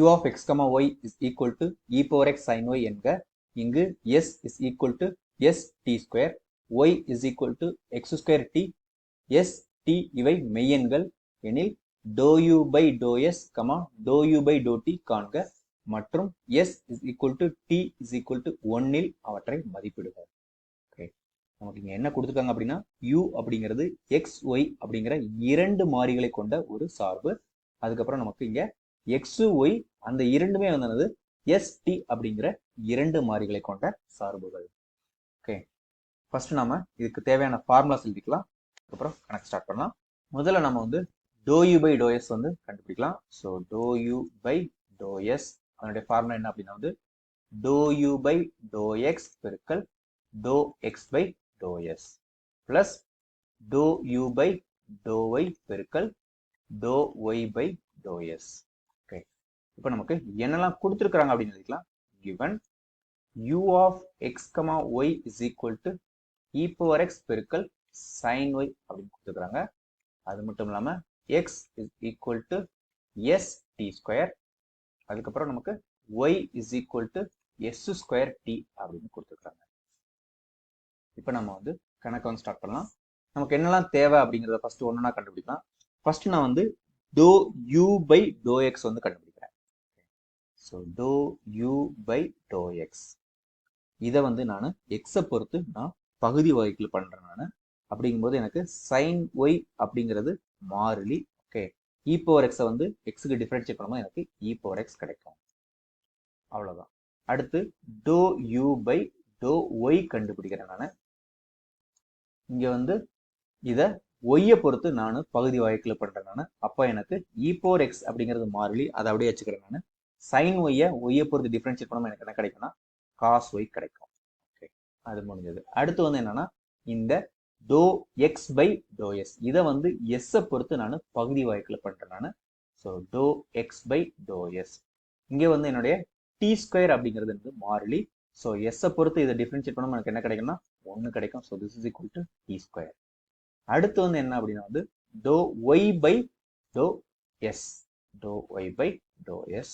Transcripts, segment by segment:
u of x, y is equal to e power x sin y என்க இங்கு s is equal to s t square y is equal to x square t s t இவை மெய்யெண்கள் எனில் dou u by dou s, doh u by doh t காண்க மற்றும் s is equal to t is equal to 1 அவற்றை மதிப்பிடுக. Okay நமக்கு இங்கே என்ன கொடுத்துருக்காங்க அப்படின்னா u அப்படிங்கிறது x y அப்படிங்கிற இரண்டு மாறிகளை கொண்ட ஒரு சார்பு. அதுக்கப்புறம் நமக்கு இங்க எக்ஸு ஒய் அந்த இரண்டுமே வந்து என்னது? எஸ்டி அப்படிங்கிற இரண்டு மாறிகளை கொண்ட சார்புகள். ஓகே ஃபர்ஸ்ட் நாம இதுக்கு தேவையான ஃபார்முலாஸ் எழுதிக்கலாம். அதுக்கப்புறம் கணக்கு ஸ்டார்ட் பண்ணலாம். முதல்ல நம்ம வந்து doh U by doh S வந்து கண்டுபிடிக்கலாம். So doh U by doh S அதனுடைய ஃபார்முலா என்ன அப்படின்னா வந்து doh U by doh X பெருக்கல் doh X by doh S plus doh U by doh Y பெருக்கல் doh Y by doh S இப்போ நமக்கு என்னெல்லாம் கொடுத்துருக்குறாங்க அப்படின்னு எழுதிக்கலாம். Given u of x, y is equal to E power X பெருக்கல் sine Y அப்படின்னு கொடுத்துருக்குறாங்க. அது மட்டும் இல்லாம x is equal to S T square அதுக்கப்புறம் நமக்கு y is equal to S square T அப்படின்னு கொடுத்துருக்காங்க இப்போ நம்ம வந்து கணக்கு வந்து ஸ்டார்ட் பண்ணலாம். நமக்கு என்னெல்லாம் தேவை அப்படிங்கிறத ஃபர்ஸ்ட் ஒன்றுனா கண்டுபிடிக்கலாம். ஃபர்ஸ்ட் நான் வந்து to you by to X வந்து கண்டுபிடிக்கலாம். So to you by to X இதை வந்து நான் எக்ஸை பொறுத்து நான் பகுதி வகைகள் பண்ணுறேன் நான். அப்படிங்கும்போது எனக்கு சைன் ஒய் அப்படிங்கிறது மாறிலி. ஓகே இ பவர் எக்ஸை வந்து எக்ஸுக்கு டிஃபரன்ஷியேட் பண்ணும்போது எனக்கு இ பவர் எக்ஸ் கிடைக்கும். அவ்வளோதான் அடுத்து to you by to Y கண்டுபிடிக்கிறேன் நான். இங்கே வந்து இதை ஒய்யை பொறுத்து நான் பகுதி வகைக்கில் பண்ணுறேன் நான். அப்போ எனக்கு இ பவர் எக்ஸ் அப்படிங்கிறது மாறிலி. அதை அப்படியே வச்சுக்கிறேன் நான். சைன் ஒய்யை ஒய்யை பொறுத்து டிஃப்ரென்ஷியேட் பண்ணாமல் எனக்கு என்ன கிடைக்கும்னா காஸ் ஒய் கிடைக்கும். ஓகே அது முடிஞ்சது. அடுத்து வந்து என்னன்னா இந்த to X by to S இதை வந்து எஸ்ஸை பொறுத்து நான் பகுதி வாய்க்கில் பண்ணுறேன் நான். So to X by to S இங்கே வந்து என்னுடைய டி ஸ்கொயர் அப்படிங்கிறது வந்து மாறிலி. ஸோ எஸ்ஸை பொறுத்து இதை டிஃப்ரென்ஷியேட் பண்ணாமல் எனக்கு என்ன கிடைக்கும்னா ஒன்று கிடைக்கும். So this is equal to T square அடுத்து வந்து என்ன அப்படின்னா வந்து to Y by to S to Y by to S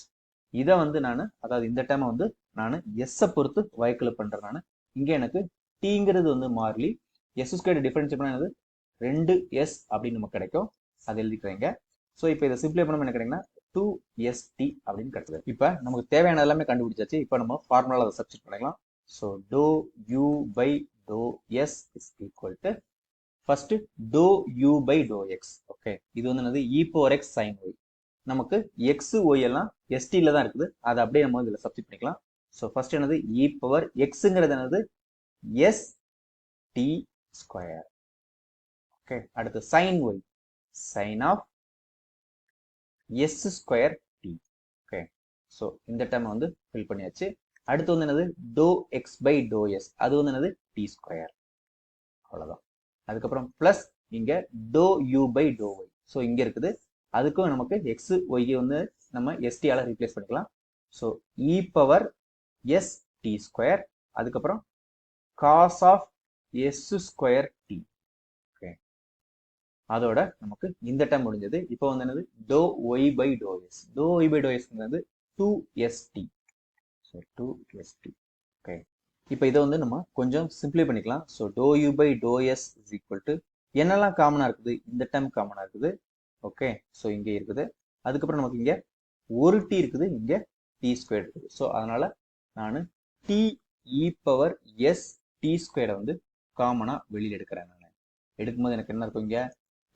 இதை வந்து நான் அதாவது இந்த டைமை வந்து நான் எஸ்ஸை பொறுத்து வாய்க்கில் பண்ணுறேன் நான். இங்கே எனக்கு டீங்கிறது வந்து மாறிலி. எஸ் ஸ்கொயர் டிஃபரன்ஷியேட் ரெண்டு எஸ் அப்படின்னு நமக்கு கிடைக்கும். அது எழுதிக்கிறீங்க. ஸோ இப்போ இதை சிம்பிளை பண்ண என்ன கிடைக்குன்னா டூ எஸ் டி அப்படின்னு கிடைச்சது இப்போ நமக்கு தேவையான எல்லாமே கண்டுபிடிச்சாச்சு. இப்போ நம்ம ஃபார்முலா அதை சப்ஸ்டிட் பண்ணிக்கலாம். So to you by dou S is equal to first to you by to X okay இது வந்து என்னது? E power X sine Y நமக்கு எக்ஸ் ஒய் எல்லாம் எஸ்டியில் தான் இருக்குது. அதை அப்படியே நம்ம இதில் சப்ஸ்டிட் பண்ணிக்கலாம். ஸோ ஃபர்ஸ்ட் என்னது? E இ பவர் எக்ஸுங்கிறது என்னது? எஸ் டி ஸ்கொயர் ஓகே அடுத்து sine Y sine of S square T okay so இந்த டைம் வந்து ஃபில் பண்ணியாச்சு. அடுத்து வந்து என்னது? To X by to S அது வந்து என்னது? டி ஸ்கொயர் அவ்வளோதான் அதுக்கப்புறம் ப்ளஸ் இங்கே to you by to Y so இங்கே இருக்குது அதுக்கும் நமக்கு எக்ஸ் ஒய்யை வந்து நம்ம எஸ்டியால் ரீப்ளேஸ் பண்ணிக்கலாம். So E power S T square அதுக்கப்புறம் cos of S square T okay அதோட நமக்கு இந்த டைம் முடிஞ்சது. இப்போ வந்து என்னது? To Y by to S to Y by டோ எஸ்ங்கிறது two S T so two S T okay இப்போ இதை வந்து நம்ம கொஞ்சம் சிம்பிளை பண்ணிக்கலாம். So to you by to S is equal to என்னெல்லாம் காமனாக இருக்குது? இந்த டைம் காமனாக இருக்குது. ஓகே ஸோ இங்கே இருக்குது. அதுக்கப்புறம் நமக்கு இங்கே ஒரு டி இருக்குது இங்கே டி ஸ்கொயர் இருக்குது. ஸோ அதனால் நான் T E power S T ஸ்கொயரை வந்து காமனாக வெளியில் எடுக்கிறேன் நான். எடுக்கும்போது எனக்கு என்ன இருக்கும் இங்கே?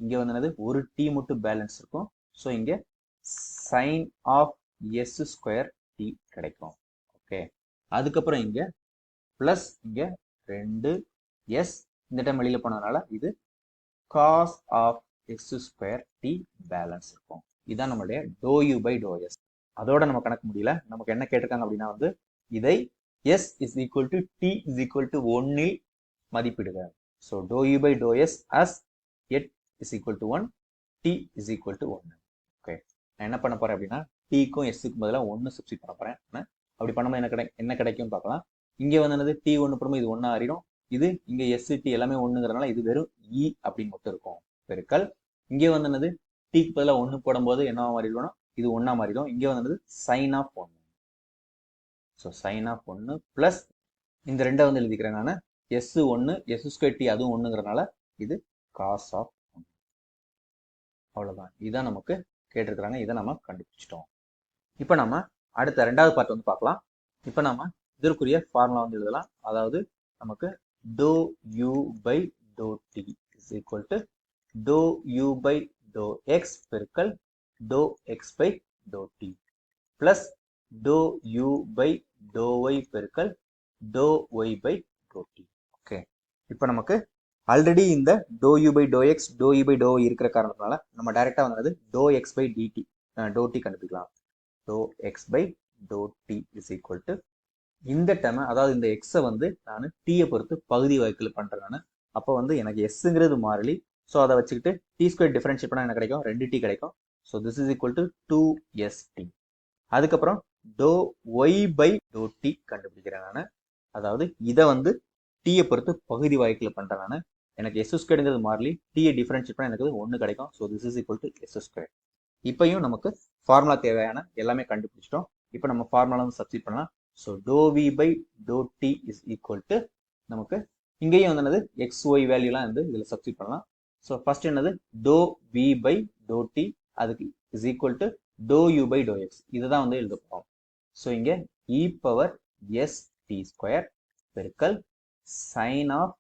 இங்கே வந்து என்னது? ஒரு டி மட்டும் பேலன்ஸ் இருக்கும். ஸோ இங்கே sine of S square T கிடைக்கும். ஓகே அதுக்கப்புறம் இங்கே ப்ளஸ் இங்கே ரெண்டு எஸ் இந்த டைம் வெளியில் போனதுனால இது cos of X square T balance இருக்கும். இதுதான் நம்மளுடைய to you by to S அதோட நம்ம கணக்கு முடியல. நமக்கு என்ன கேட்டிருக்காங்க அப்படின்னா வந்து இதை S is equal to T is equal to ஒன்னில் மதிப்பிடுக. So to you by dou S as at is equal to one T is equal to one okay நான் என்ன பண்ண போறேன் அப்படின்னா டிக்கும் எஸ்ஸுக்கு பதிலாக ஒன்று சப்ஸ்டிட் பண்ண போறேன். அப்படி பண்ணும்போது என்ன கிடை என்ன கிடைக்கும் பார்க்கலாம். இங்கே வந்து என்னது? டி ஒன்று போடும்போது இது ஒன்றா ஆறிடும். இது இங்கே எஸ் டி எல்லாமே ஒன்றுங்கிறதுனால இது வெறும் இ அப்படின்னு மட்டும் இருக்கும். பெருக்கல் இங்கே வந்து என்னது? டீக்கு பதிலாக ஒன்று போடும்போது என்ன மாறிடுவோம்னா இது ஒன்றா மாறிடும். இங்கே வந்தது சைன் ஆஃப் ஒன்று ஸோ சைன் ஆஃப் ஒன்று ப்ளஸ் இந்த ரெண்டை வந்து எழுதிக்கிறேன் நான். எஸ் ஒன்று எஸ் ஸ்கொயர் டி அதுவும் ஒன்றுங்கிறனால இது காஸ் ஆஃப் ஒன்று அவ்வளோதான் இதான் நமக்கு கேட்டிருக்கிறாங்க. இதை நம்ம கண்டுபிடிச்சிட்டோம். இப்போ நம்ம அடுத்த ரெண்டாவது பார்ட் வந்து பார்க்கலாம். இப்போ நம்ம இதற்குரிய ஃபார்முலா வந்து எழுதலாம். அதாவது நமக்கு to you by to D is equal to to you by to X பெருக்கல் to X by to D plus to you by to Y பெருக்கல் to Y by to D okay இப்போ நமக்கு already இந்த to you by to X to you by to இருக்கிற காரணத்தினால நம்ம டைரெக்டாக வந்தது to X by DD to D கண்டுபிடிக்கலாம். To X by to D is equal to இந்த டேமை அதாவது இந்த எக்ஸை வந்து நான் டீயை பொறுத்து பகுதி வகைகள் பண்ணுறேன் நான். அப்போ வந்து எனக்கு எஸ்ஸுங்கிறது மாறிலி ஸோ அதை வச்சுக்கிட்டு டி ஸ்கொயர் டிஃபரன்ஷியேட் பண்ணால் என்ன கிடைக்கும்? ரெண்டு டி கிடைக்கும். So this is equal to two S T அதுக்கப்புறம் to Y by to D கண்டுபிடிக்கிறேன் நான். அதாவது இதை வந்து டீயை பொறுத்து பகுதி வாய்க்கில் பண்ணுறேன் நான். எனக்கு எஸ் ஸ்கொயர்ங்கிறது மாறலி டீயை டிஃபரன்ஷியேட் பண்ணால் எனக்கு ஒன்று கிடைக்கும். So this is equal to S square இப்பையும் நமக்கு ஃபார்முலா தேவையான எல்லாமே கண்டுபிடிச்சிட்டோம். இப்போ நம்ம ஃபார்முலா வந்து சப்ஸ்டிட் பண்ணலாம். So to we by to D is equal to நமக்கு இங்கேயும் வந்து என்னது எக்ஸ் ஒய் வேல்யூலாம் வந்து இதில் சப்ஸ்டிட் பண்ணலாம். ஸோ ஃபர்ஸ்ட் என்னது? To we by to D அதுக்கு is equal to to you by to X இதை தான் வந்து எழுத போகிறோம் ஸோ இங்கே E e power S T square பெருக்கல் sine of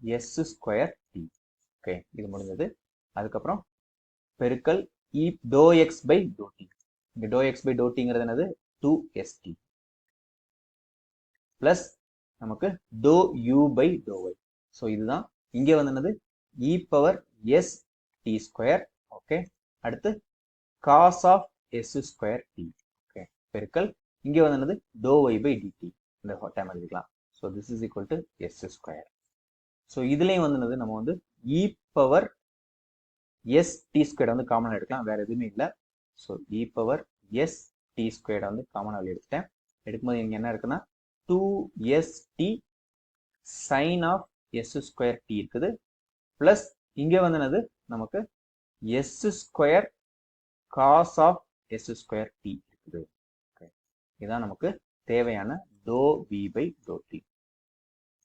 S square T okay இது முடிஞ்சது. அதுக்கப்புறம் பெருக்கல் இ to X by to D இங்கே டோ எக்ஸ் பை டோ டிங்கிறது என்னது? டூ எஸ்டி ப்ளஸ் நமக்கு to you by to Y so இதுதான். இங்கே வந்து என்னது? E power S T square okay அடுத்து cos of S square T okay பெருக்கல் இங்கே வந்து என்னது? டோ ஒய் பை டிடி இந்த டைம் எழுதிக்கலாம். So this is equal to S square so இதுலேயும் வந்து என்னது? நம்ம வந்து E power S T square வந்து காமனாக எடுக்கலாம். வேற எதுவுமே இல்லை. So E power S T square வந்து காமனாக எடுத்துட்டேன். எடுக்கும்போது இங்கே என்ன இருக்குன்னா? Two S T sine of S square T இருக்குது. ப்ளஸ் இங்கே வந்து என்னது நமக்கு S square cos of S square T இருக்குது. இதுதான் நமக்கு தேவையான to we by to D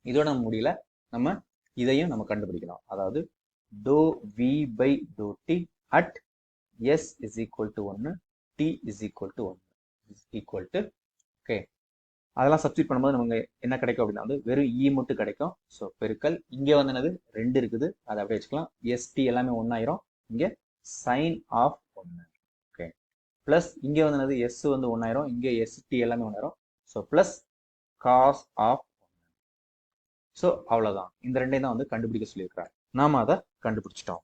இதோட நம்ம முடியல நம்ம இதையும் நம்ம கண்டுபிடிக்கலாம் அதாவது to we by to T at S is equal to ஒன்று டி இஸ் ஈக்குவல் டு ஒன்று இஸ் ஈக்குவல் டு அதெல்லாம் சப்ஸ்டியூட் பண்ணும்போது நமக்கு என்ன கிடைக்கும் அப்படின்னா வந்து வெறும் இ மட்டும் கிடைக்கும். ஸோ பெருக்கல். இங்கே வந்து என்னது? ரெண்டு இருக்குது. அதை அப்படியே வச்சுக்கலாம். எஸ்டி எல்லாமே ஒன்றாயிரும் இங்கே சைன் ஆஃப் ஒன்று ஓகே ப்ளஸ் இங்கே வந்து என்னது? எஸ் வந்து ஒன்றாயிரும் இங்கே எஸ்டி எல்லாமே ஒன்றாயிரும் so plus cos of so அவ்வளோதான் இந்த ரெண்டையும் தான் வந்து கண்டுபிடிக்க சொல்லியிருக்கிறார். நாம் அதை கண்டுபிடிச்சிட்டோம்.